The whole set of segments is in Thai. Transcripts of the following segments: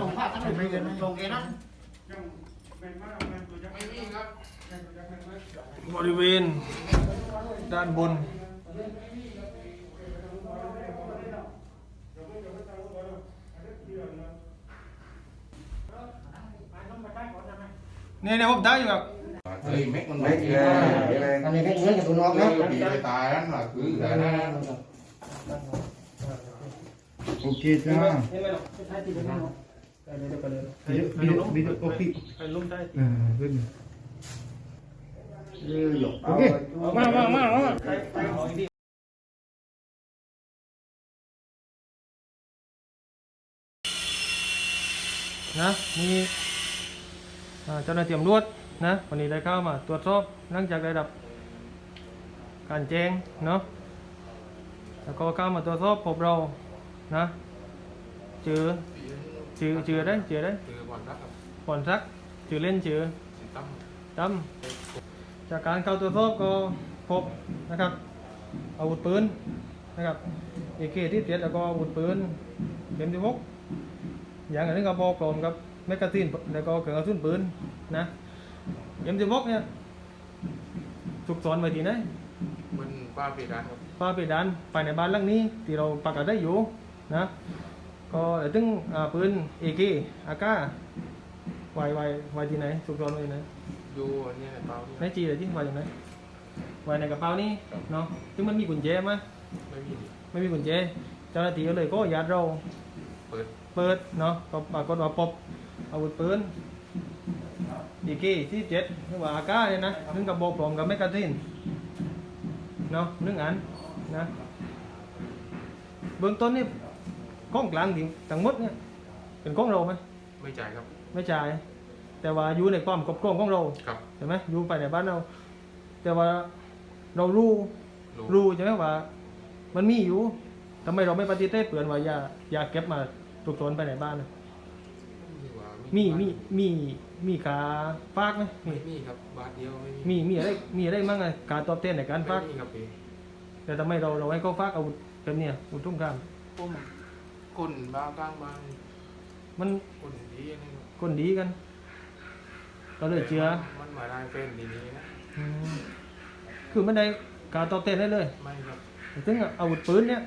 ลงภาพทั้งหมดเลยลงเองนะไม่มีครับริเวณ ด้านบน นี่เนี่ยผมได้อยู่ครับเฮ้ยแม็กมันไม่เอออะไรตอนนี้เพชรเงินกับตัวนอกแล้นะวปีไปตายนั่นแหละคือแต่นั่นโอเคจ้าเห็นไหมหรอกใช้ตีเป็นหรอกไปเลยไปเลยบิดบิดโอเคไปลุ่มได้เออขึ้นยือหยกโอเคมามามามาไปไปขออีกทีนะมีอ่าเจ้าหน้าที่ตำรวจนะวันนี้ได้เข้ามาตรวจสอบหลังจากได้รับการแจ้งเนาะแล้วก็เข้ามาตรวจสอบพบเรานะเจอ เจอเจอได้เจอได้คือบ่อนรักกับผ่อนสักเจอเล่นเจอสิตั้มตั้มจากการเข้าตรวจสอบก็พบนะครับอาวุธปืนนะครับเอเคที่เจ็ดแล้วก็อาวุธปืนเล่มที่หกอย่างอันนี้ก็บอกกลมกับแมกกาซีนแล้วก็เครื่องกระสุนปืนนะเอ็มสิบหกเนี่ยถูกสอนไว้ที่ไหนมันป้าปีดานครับป้าไปดันไปในบ้านหลังนี้ที่เราประกาศได้อยู่นะ ก็ถึงอ่าปืนเอเคอาก้าไว้ไว้ไว้ที่ไหนถูกสอนไว้ที่ไหนอยู่เนี่ยเปล่าในจีเลยที่ไว้ตรงไหนไว้ในกระเป๋านี่เนาะซึ่งมันมีกุญแจไหมไม่มีไม่มีกุญแจเจ้าหน้าที่ก็เลยก็ยัดเราเปิดเปิดเนาะก็ปรากฏว่าพบอาวุธปืนดีกีที่เจ็ดหรือว่าอาก้าเนี่ยนะนึงกับโบกปลอมกับแมกกาซีนเนาะหนึ่งอันนะเบื้องต้นนี่ กล้องกลางที่ทั้งหมดเนี่ยเป็นกล้องเราไหมไม่จ่ายครับ ไม่จ่าย แต่ว่าอยู่ในความครอบครองของเราครับเห็นไหมอยู่ไปในบ้านเรา แต่ว่าเรารู้รู้ใช่ไหมว่า มันมีอยู่ทำไมเราไม่ปฏิเสธเปลือนว่าอย่าอย่าเก็บมาถูกโซนไปในบ้านน่ะมีมีมีมีขาฟากไหมมีไม่มีครับบาทเดียวไม่มีมีมีอะไรมีอะไรมั่งอะการตอบแทนในการไม่ฟากมีครับพี่แต่ทำไมเราเราให้เขาฟากอาวุธแบบเนี้ยอาวุธทุ่งข้ามผม คนบ้ากลางบ้านมันคนดีนี่คนดีกัน ก็เลยเชื่อมันหมายได้เป็นดีนี้นะอืมคือมันได้การตอบแทนได้เลยไม่ครับถึงอาวุธปืนเนี่ย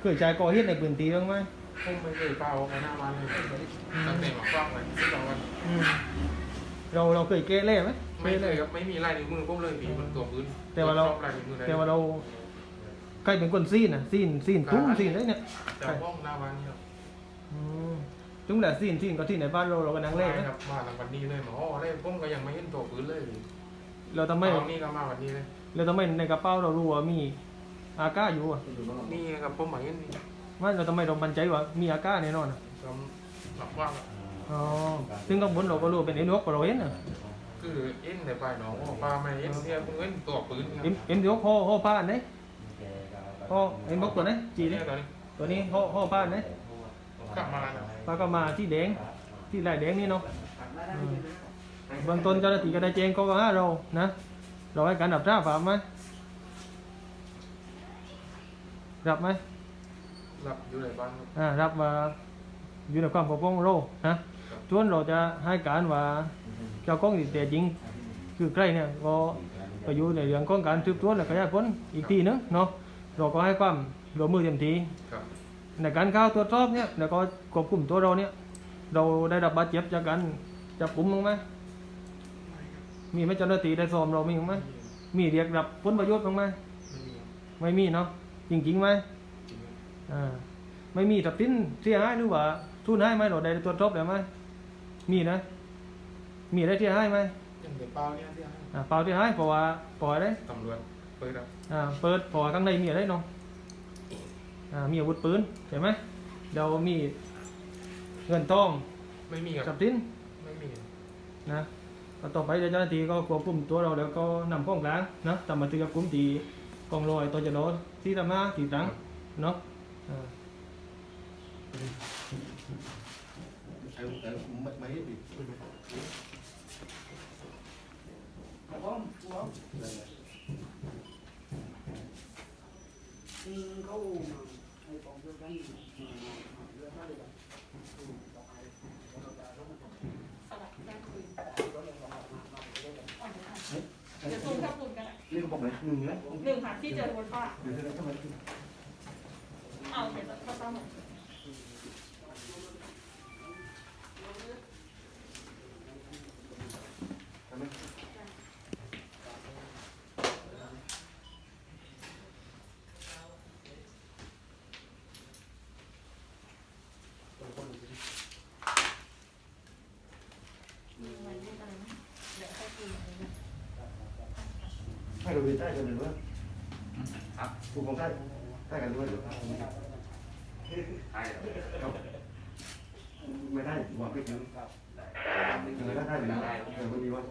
เคยใช้ก่อเหตุในพื้นที่บ้างไหมผมไม่เคยเป้าไปหน้าบ้านเลยตั้งแต่หมากว้างเลยสิบสองวันอืมเราเราเคยเกเรไหมไม่เคยครับไม่มีลายนิ้วมือผมเลยพี่บนตัวพื้นแต่ว่าเราชอบลายนิ้วมือได้แต่ว่าเรา ใครเป็นคนซีนอะซีนซีนตุ้งซีนได้เนี่ยแต่ห้องหน้าบ้านนี่ครับอืมตุ้งแหละซีนซีนก็ที่ในบ้านเราเราก็นั่งเล่นไม่นะ ครับมาทางวันนี้เลยหมออ๋อเลยผมก็ยังไม่เห็นตัวพื้นเลยเราทำไมตอนนี้ก็มาวันนี้เลย เราทำไมในกระเป๋าเรารู้ว่ามีอาก้าอยู่อะนี่ครับผมหมายเห็นนี่ว่าเราทำไมเรามั่นใจว่ามีอาก้าแน่นอนอะก็หลับว่างอ๋อซึ่งข้างบนเราก็รู้ว่าเป็นเอ็นวกเราเห็นอะคือเอ็นแต่ปลายน้องป้าไม่เอ็นเนี่ยผมเห็นตัวปืนครัเอ็มเอ็มวกห่อห่อผ้าอันไหน ห่อเอ็นกตัวไหนจีเนี่เนี่ตอนนี้ตัวนี้ห่อห่อผ้านไหนกลับมาแล้วปลาก็มาที่แดงที่ลายแดงนี่เนาะบื้องต้นเจ้าหน้าที่ก็ได้แจ้งข้อกล่าวหาเรานะเราให้การดับร้าฝ่าไหมรับไหมหลับอยู่ในบ้านครับอ่ารับว่าอยู่ในความปกครองของเรานะส่วนเราจะให้การว่าเจ้าของที่แต่จริงคือใครเนี่ยก็ไปอยู่ในเรื่องของการสืบสวนและขยายผลอีกทีนึงเนาะ เราก็ให้ความร่วมมือเต็มที่ครับในการเข้าตรวจสอบเนี่ยแล้วก็ควบคุมตัวเราเนี่ย เราได้รับบาดเจ็บจากการจับกุมมั้งไหมมีไหมเจ้าหน้าที่ได้สอบเรามีมั้งไหมมีเรียกรับผลประโยชน์บ้างไหมไม่มีครับไม่มีเนาะจริงๆไหมจริงครับอ่าไม่มีทรัพย์สินเสียหายหรือว่าทุนหายไหมเราได้ตรวจสอบแล้วไหมมีนะ มีอะไรเสียหายไหมยังเด็กเปล่าเนี่ยที่ให้อ่าเปล่าเสียหายเพราะว่าปล่อยได้ตำรวจเปิดครับอ่าเปิดเพราะว่าข้างในมีอะไรเนาะอ่ามีอาวุธปืนใช่ไหมเดี๋ยวมีเงินทองไม่มีคทรัรับพย์สินไม่มีนะก็ต่อไปเดี๋ยวเจ้าหน้าที่ก็ควบคุมตัวเราแล้วก็นำข้องกลางนะตามมาถึงกับกลุ่มที่กองลอยตัวจะโดนที่ทำมาที่ตรังเนาะอ่า เดี๋ยวซูมเข้าซูมกันอะนี่ก็บอกเลยหนึ่งเลยหนึ่งค่ะที่เจอบนฝ้า เดี๋ยวเธอทำไม เอาเดี๋ยวเขาตั้งหมด ให้เราไปใต้กันหนึ่งว่าครับกูคงใต้ใต้กันด้วยหรือไม่ได้หวังไม่ถึงยังไงก็ได้หรือแต่พอดีว่า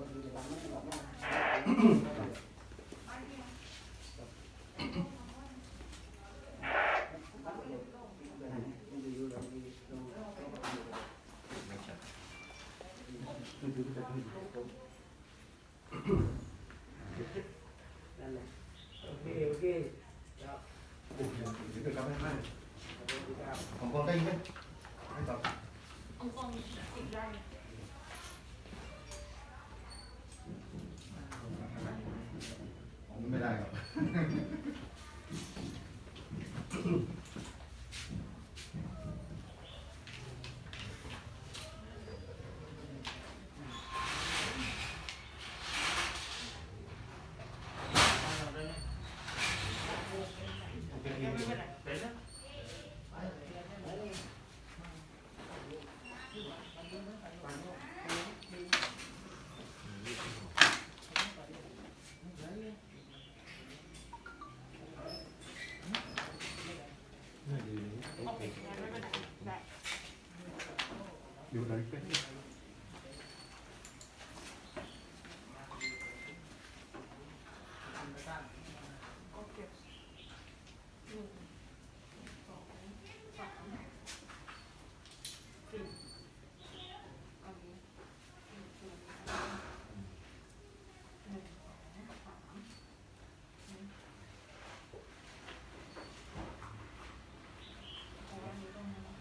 ของคนได้ยินไหมไม่ตอบ องค์กรอีก ได้ไม่ได้ครับ โอเคหนึ่งสองสามสี่อันนี้หนึ่งสองสามหนึ่งสองสามเอาอันนี้ตรงนี้นะ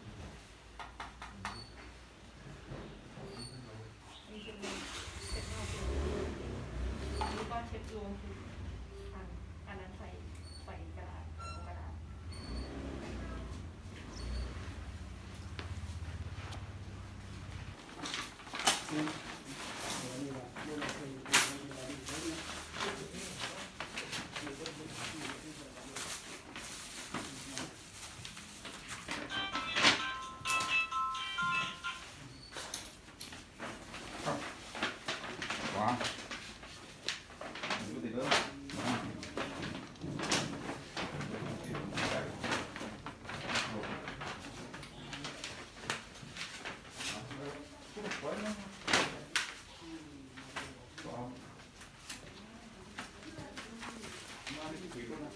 นี่คือเช็ดรวมอันนี้ก็เช็ดรวมคืออันอันนั้นใส่ใส่กระดาษเอากระดาษ ว้าดูติดเลย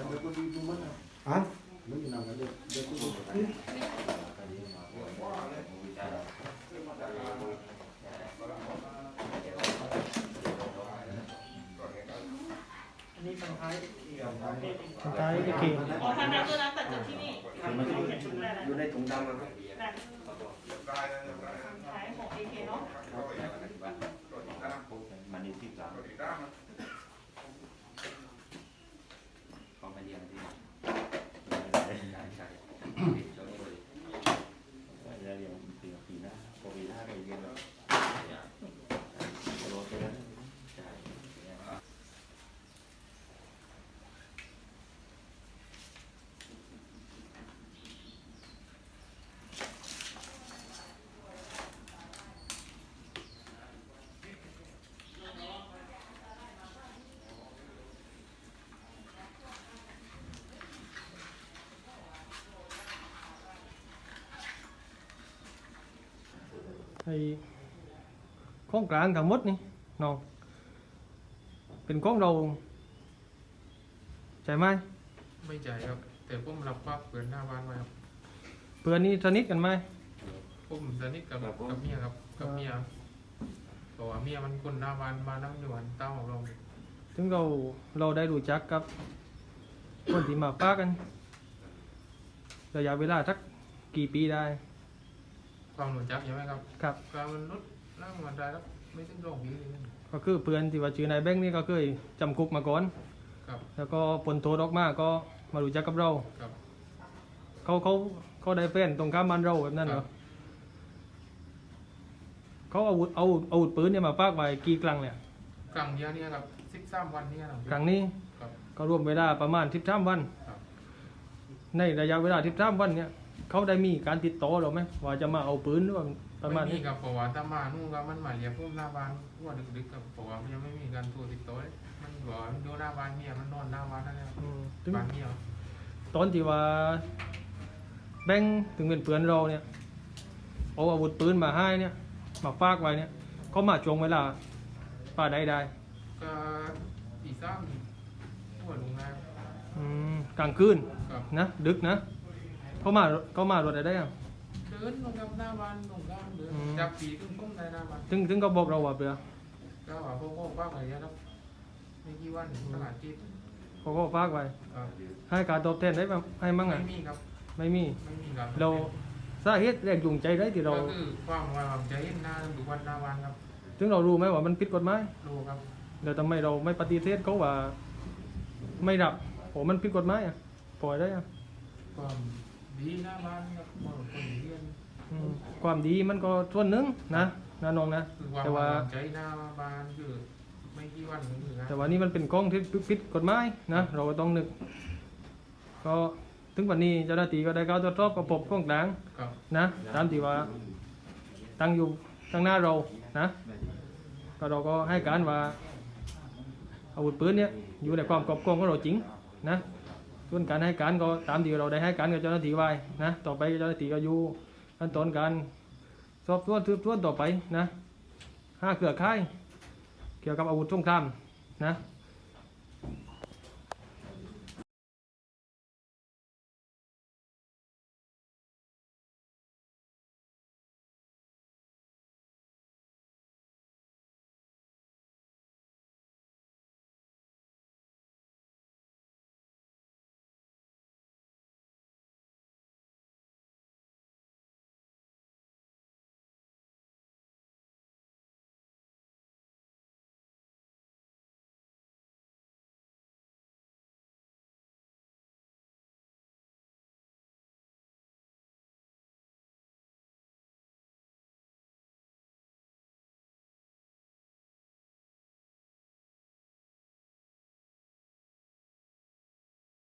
ยเว้นมาสวมตัวมันสวยมันแบบกันไม้อะไม่อยากเอาไว้เนะทางท้ายไอ้เกอ๋อทางนั้นตัวนั้นตัดจากที่นี่ทางนั้นได้อยู่ในถุงดำนะครับท้ายของ AK เนาะ มันนี่ที่สามเขามาเรียนที่ใช่ใช่ใช่เจ้าหน้าที่เรียนปีปีหน้าพอปีหน้าไปเรียนแล้วโรเตอร์ใช่ ไอ้ของกลางทั้งหมดนี่น้อง เป็นของเราใช่ไหมไม่ใจครับ แต่ผมรับว่าเปิดหน้าบ้านไว้ครับเพื่อนนี่สนิทกันไหมผมสนิทกับกับเมียครับกับเมียเพราะว่าเมียมันคนหน้าบ้านมานั่งอยู่วันเต้าของเราถึงเราเราได้รู้จักกับ คนที่มาป้ากันระยะเวลาสักกี่ปีได้ ความรู้จักใช่ไหมครับครับ การมันลดนั่งมันได้แล้วไม่ถึงสองปีเลยก็คือเพื่อนที่ว่าชื่อนายแบงค์นี่ก็เคยจำคุกมาก่อน ครับแล้วก็ผลโทษออกมาก็มารู้จักกับเรา ครับ เขาเขาเขาได้แฟนตรงข้ามบ้านเราแบบนั้นเหรอเขาเอาอาวุธเอาเอาอาวุธปืนเนี่ยมาฝากไว้กี่ครั้งเนี่ยกลางเดียวเนี่ยครับสิบสามวันเนี่ยนะครั้งนี้ครับ ก็รวมเวลาประมาณทิบสามวัน ครับ ในระยะเวลาทิบสามวันเนี่ย เขาได้มีการติดต่อเราไหมว่าจะมาเอาปืนหรือว่าประมาณไม่มีนี้กับเพราะว่าถ้ามานู่นก็มันหมายเรียกพวกหน้าบ้านพวกดึกๆกับเพราะว่ามันยังไม่มีการโทรติดต่อเลยมันบอกว่ามันอยู่หน้าบ้านเมียมันนอนหน้าบ้านนั่นแหละอืมถึงบ้านเมียตอนที่ว่า แบงค์ถึงเป็นเพื่อนเราเนี่ยเอาอาวุธปืนมาให้เนี่ยมาฝากไว้เนี่ยเขามาจวงเวลาป้าได้ได้ก็ตีสามหัวลงนาอืมกลางคืนกับนะดึกนะ เขามาเขามารถอะไรได้อะเดินลงกับหน้าบ้านลงด้านเดินอืมจับปีขึ้นก้มในหน้าบ้านถึงถึงเขาบอกเราว่าเบื่อก็ว่าพวกพวกว่าอะไรนะครับไม่กี่วันตลาดจีนเขาก็ฝากไว้ครับให้การตอบแทนได้บ้างให้มั่งไม่อะมีครับไม่มีไม่มีครับเราสาเหตุแรงจูงใจได้ที่เราก็คือความว่าผมจะเห็นหน้าดูวันหน้าบ้านครับถึงเรารู้ไหมว่ามันผิดกฎหมายรู้ครับแล้วทำไมเราไม่ปฏิเสธเขาว่าไม่รับโอ้มันผิดกฎหมายอะปล่อยได้อะความ ดีหน้าบ้านครับคนคนเรียนอืมความดีมันก็ส่วนหนึ่งนะนะน้องนะ คือความแต่ว่าว่าใจหน้าบ้านคือไม่กี่วันก็คือนะแต่ว่านี่มันเป็นกล้องที่ผิดกฎหมายนะเราก็ต้องนึก ก็ถึงวันนี้เจ้าหน้าที่ก็ได้เข้าตรวจสอบกระปบกล้องกลางครับนะตามที่ว่าตั้งอยู่ข้างหน้าเรานะก็เราก็ให้การว่าอาวุธปืนเนี่ยอยู่ในความครอบครองของเราจริงนะ ส่วนการให้การก็ตามที่เราได้ให้การกับเจ้าหน้าที่ไว้นะต่อไปเจ้าหน้าที่ก็อยู่ขั้นตอนการสอบสวนสืบสวนต่อไปนะห้าเครือข่ายเกี่ยวกับอาวุธสงครามนะ